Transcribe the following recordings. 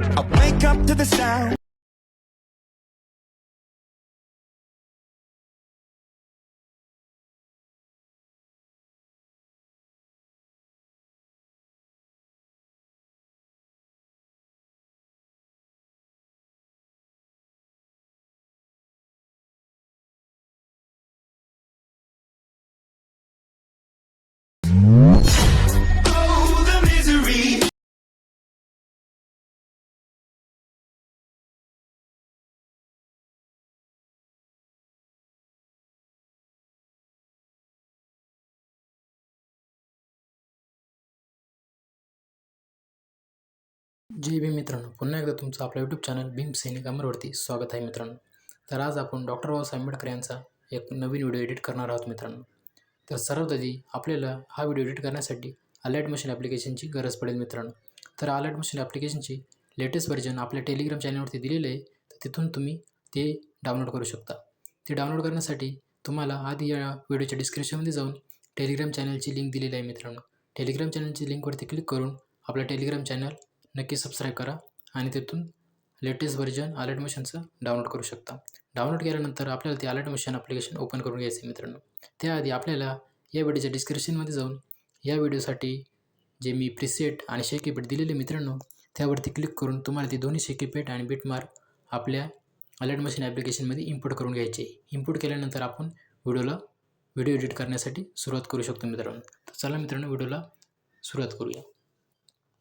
I wake up to the sound. जय भीम मित्रांनो. पुन्हा एकदा तुमचं आपलं यूट्यूब चॅनल भीम सैनिक अमरवरती स्वागत आहे मित्रांनो. तर आज आपण डॉक्टर बाबासाहेब आंबेडकर यांचा एक नवीन व्हिडिओ एडिट करणार आहोत मित्रांनो. तर सर्वात आधी आपल्याला हा व्हिडिओ एडिट करण्यासाठी अलर्ट मशीन ॲप्लिकेशनची गरज पडेल मित्रांनो. तर अलर्ट मशीन ॲप्लिकेशनची लेटेस्ट व्हर्जन आपल्या टेलिग्राम चॅनलवरती दिलेलं आहे. तर तिथून तुम्ही ते डाउनलोड करू शकता. ते डाउनलोड करण्यासाठी तुम्हाला आधी या व्हिडिओच्या डिस्क्रिप्शनमध्ये जाऊन टेलिग्राम चॅनलची लिंक दिलेली आहे मित्रांनो. टेलिग्राम चॅनलची लिंकवरती क्लिक करून आपलं टेलिग्राम चॅनल नक्की सबस्क्राईब करा आणि तिथून लेटेस्ट व्हर्जन अलर्ट मशनचं डाउनलोड करू शकता. डाउनलोड केल्यानंतर आपल्याला ते अलर्ट मशीन ॲप्लिकेशन ओपन करून घ्यायचं आहे मित्रांनो. त्याआधी आपल्याला या व्हिडिओच्या डिस्क्रिप्शनमध्ये जाऊन या व्हिडिओसाठी जे मी प्रिसेट आणि शेकीपेट दिलेले मित्रांनो त्यावरती क्लिक करून तुम्हाला ते दोन्ही शेकीपेट आणि बीटमार्क आपल्या अलर्ट मशीन ॲप्लिकेशनमध्ये इम्पोर्ट करून घ्यायचे. इम्पोर्ट केल्यानंतर आपण व्हिडिओला व्हिडिओ एडिट करण्यासाठी सुरुवात करू शकतो मित्रांनो. तर चला मित्रांनो व्हिडिओला सुरुवात करूया.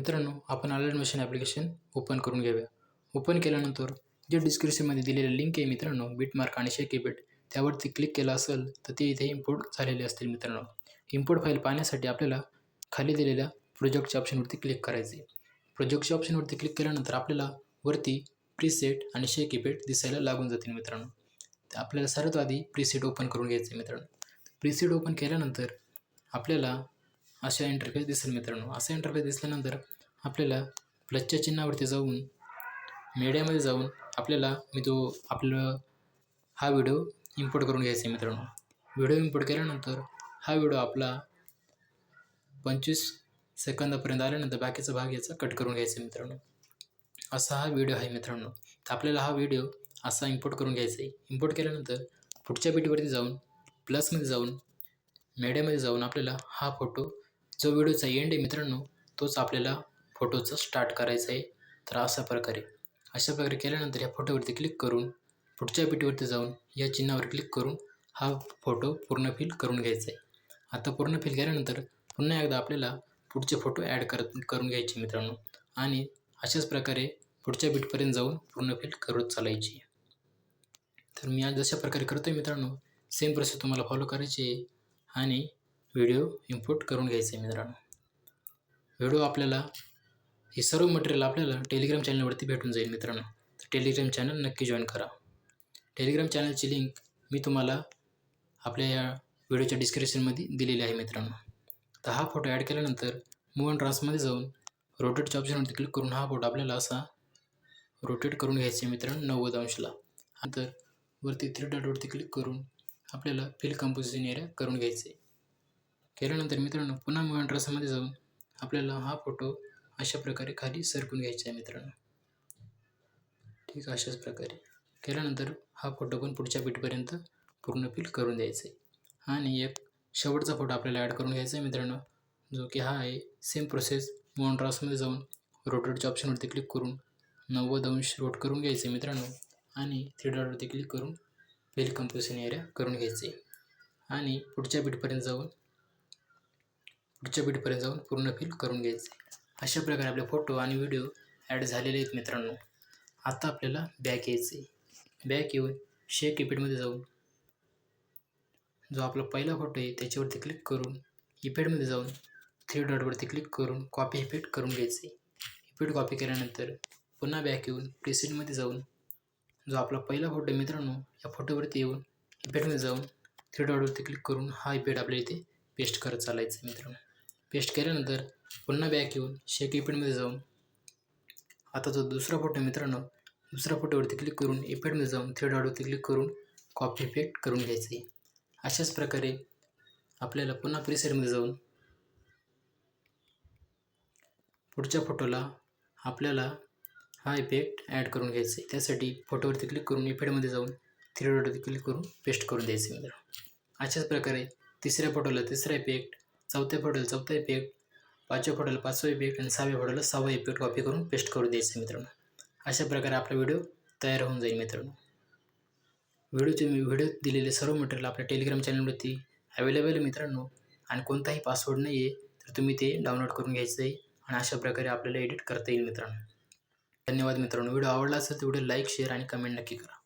मित्रांनो आपण ऑनलाईन मशीन ॲप्लिकेशन ओपन करून घेऊया. ओपन केल्यानंतर जे डिस्क्रिप्शनमध्ये दिलेली लिंक आहे मित्रांनो बिटमार्क आणि शेकीबेट त्यावरती क्लिक केलं असेल तर ते इथे इम्पोर्ट झालेले असतील मित्रांनो. इम्पोर्ट फाईल पाहण्यासाठी आपल्याला खाली दिलेल्या प्रोजेक्टच्या ऑप्शनवरती क्लिक करायचे प्रोजेक्टच्या ऑप्शनवरती क्लिक केल्यानंतर आपल्याला वरती प्रीसेट आणि शेकीपेट दिसायला लागून जातील मित्रांनो. तर आपल्याला सर्वात आधी प्रीसेट ओपन करून घ्यायचं आहे मित्रांनो. प्रीसेट ओपन केल्यानंतर आपल्याला अशा इंटरफेस दिसेल मित्रांनो. असा इंटरफेस दिसल्यानंतर आपल्याला प्लसच्या चिन्हावरती जाऊन मीडियामध्ये जाऊन आपल्याला मी तो आपलं हा व्हिडिओ इम्पोर्ट करून घ्यायचा आहे मित्रांनो. व्हिडिओ इम्पोर्ट केल्यानंतर हा व्हिडिओ आपला पंचवीस सेकंदापर्यंत आल्यानंतर बाकीचा भाग याचा कट करून घ्यायचा आहे मित्रांनो. असा हा व्हिडिओ आहे मित्रांनो. तर आपल्याला हा व्हिडिओ असा इम्पोर्ट करून घ्यायचा आहे. इम्पोर्ट केल्यानंतर पुढच्या पेटीवरती जाऊन प्लसमध्ये जाऊन मीडियामध्ये जाऊन आपल्याला हा फोटो जो व्हिडिओचा एंड आहे मित्रांनो तोच आपल्याला फोटोचं स्टार्ट करायचं आहे तर अशा प्रकारे. अशा प्रकारे केल्यानंतर या फोटोवरती क्लिक करून पुढच्या पेटीवरती जाऊन या चिन्हावर क्लिक करून हा फोटो पूर्ण फिल करून घ्यायचा आहे. आता पूर्ण फिल केल्यानंतर पुन्हा एकदा आपल्याला पुढचे फोटो ॲड करत करून घ्यायचे मित्रांनो. आणि अशाच प्रकारे पुढच्या बीटपर्यंत जाऊन पूर्ण फिल करत चालायची तर मी आज जशा प्रकारे करतो आहे मित्रांनो सेम प्रोसेस तुम्हाला फॉलो करायची आहे आणि व्हिडिओ इम्पोर्ट करून घ्यायचा आहे मित्रांनो. व्हिडिओ आपल्याला हे सर्व मटेरियल आपल्याला टेलिग्राम चॅनलवरती भेटून जाईल मित्रांनो. तर टेलिग्राम चॅनल नक्की जॉईन करा. टेलिग्राम चॅनलची लिंक मी तुम्हाला आपल्या या व्हिडिओच्या डिस्क्रिप्शनमध्ये दिलेली आहे मित्रांनो. तर हा फोटो ॲड केल्यानंतर मूव अँड ट्रान्समध्ये जाऊन रोटेटच्या ऑप्शनवरती क्लिक करून हा फोटो आपल्याला असा रोटेट करून घ्यायचा आहे मित्रांनो नव्वद अंशला. नंतर वरती थ्री डॉटवरती क्लिक करून आपल्याला फिल कंपोजिशन एरिया करून घ्यायचे आहे. केल्यानंतर मित्रांनो पुन्हा मूव अँड ट्रान्समध्ये जाऊन आपल्याला हा फोटो अशा प्रकारे खाली सरकून घ्यायचा आहे मित्रांनो. ठीक आहे अशाच प्रकारे. केल्यानंतर हा फोटो पण पुढच्या बीटपर्यंत पूर्ण फिल करून द्यायचा आहे आणि एक शेवटचा फोटो आपल्याला ॲड करून घ्यायचा आहे मित्रांनो जो की हा आहे. सेम प्रोसेस मॉन्ट्रासमध्ये जाऊन रोटेटच्या ऑप्शनवरती क्लिक करून नव्वद अंश रोट करून घ्यायचे मित्रांनो. आणि थ्री डॉटवरती क्लिक करून फेल कंपोजिशन एरिया करून घ्यायचे आणि पुढच्या बीटपर्यंत जाऊन पुढच्या बीटपर्यंत जाऊन पूर्ण फिल करून घ्यायचे अशा प्रकारे आपले फोटो आणि व्हिडिओ ॲड झालेले आहेत मित्रांनो. आता आपल्याला बॅक यायचं आहे बॅक येऊन शेक इफेक्टमध्ये जाऊन जो आपला पहिला फोटो आहे त्याच्यावरती क्लिक करून इफेक्टमध्ये जाऊन थ्री डॉटवरती क्लिक करून कॉपी इफेक्ट करून घ्यायचे इफेक्ट कॉपी केल्यानंतर पुन्हा बॅक येऊन प्रेसेंटमध्ये जाऊन जो आपला पहिला फोटो आहे मित्रांनो या फोटोवरती येऊन इफेक्टमध्ये जाऊन थ्री डॉटवरती क्लिक करून हा इफेक्ट आपल्या इथे पेस्ट करत चालायचं आहे मित्रांनो. पेस्ट केल्यानंतर पुन्हा बॅक येऊन शेक इफेक्टमध्ये जाऊन आता जो दुसरा फोटो मित्रांनो दुसऱ्या फोटोवरती क्लिक करून इफेक्टमध्ये जाऊन थ्री डॉटवरती क्लिक करून कॉपी इफेक्ट करून घ्यायचं. आहे अशाच प्रकारे आपल्याला पुन्हा प्रिसेटमध्ये जाऊन पुढच्या फोटोला आपल्याला हा इफेक्ट ॲड करून घ्यायचा. आहे त्यासाठी फोटोवरती क्लिक करून इफेक्टमध्ये जाऊन थ्री डॉटवरती क्लिक करून पेस्ट करून द्यायचं मित्रांनो. अशाच प्रकारे तिसऱ्या फोटोला तिसरा इफेक्ट चौथे फोटोला चौथा इफेक्ट पाचव्या फोटोला पाचवा इफेक्ट आणि सहाव्या फोटोला सहावा इफेक्ट कॉपी करून पेस्ट करून द्यायचं मित्रांनो. अशा प्रकारे आपला व्हिडिओ तयार होऊन जाईल मित्रांनो. व्हिडिओचे तुम्ही व्हिडिओ दिलेले सर्व मटेरियल आपल्या टेलिग्राम चॅनलवरती अवेलेबल आहे मित्रांनो. आणि कोणताही पासवर्ड नाही आहे तर तुम्ही ते डाउनलोड करून घ्यायचं आहे आणि अशा प्रकारे आपल्याला एडिट करता येईल मित्रांनो. धन्यवाद मित्रांनो. व्हिडिओ आवडला असेल तर व्हिडिओ लाईक शेअर आणि कमेंट नक्की करा.